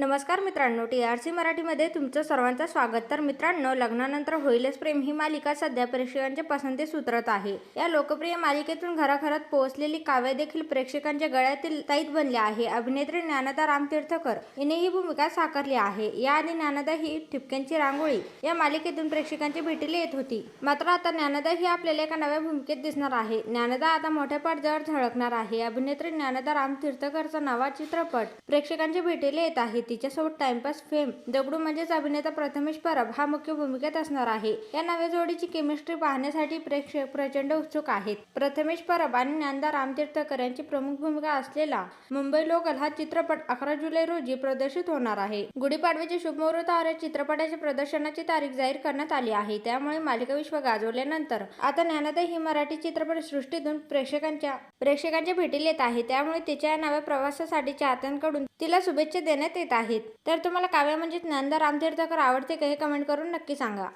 नमस्कार मित्रांनो T R C मराठीमध्ये तुमचं सर्वांचं स्वागत. तर मित्रांनो लग्नानंतर होईलच प्रेम ही मालिका सध्या प्रेक्षकांच्या पसंतीस उतरत आहे. या लोकप्रिय मालिकेतून घराघरात पोहोचलेली काव्य देखील प्रेक्षकांच्या गळ्यातील ताईत बनली आहे. अभिनेत्री ज्ञानदा रामतीर्थकर हिने ही भूमिका साकारली आहे. याआधी ज्ञानदा ही ठिपक्यांची रांगोळी या मालिकेतून प्रेक्षकांची भेटीला येत होती. मात्र आता ज्ञानदा ही आपल्याला एका नव्या भूमिकेत दिसणार आहे. ज्ञानदा आता मोठ्या पडद्यावर झळकणार आहे. अभिनेत्री ज्ञानदा रामतीर्थकरचा नवा चित्रपट प्रेक्षकांच्या भेटीला येत आहे. तिच्यासोबत टाइमपास फेम दगडू म्हणजेच अभिनेता प्रथमेश परब हा मुख्य भूमिकेत असणार आहे. या नव्या जोडीची केमिस्ट्री पाहण्यासाठी प्रेक्षक प्रचंड उत्सुक आहेत. प्रथमेश परब आणि ज्ञानदा रामतीर्थकर यांची प्रमुख भूमिका असलेला मुंबई लोकल हा चित्रपट अकरा जुलै रोजी प्रदर्शित होणार आहे. गुढीपाडव्याच्या शुभमुहूर्तावर या चित्रपटाच्या प्रदर्शनाची तारीख जाहीर करण्यात आली आहे. त्यामुळे मालिका विश्व गाजवल्यानंतर आता ज्ञानदा ही मराठी चित्रपट सृष्टीतून प्रेक्षकांच्या प्रेक्षकांच्या भेटीला येत आहे. त्यामुळे तिच्या या नव्या प्रवासासाठी चाहत्यांकडून तिला शुभेच्छा देण्यात येत आहेत तर तुम्हाला काव्य म्हणजे ज्ञानदा रामतीर्थकर आवडते का हे कमेंट करून नक्की सांगा.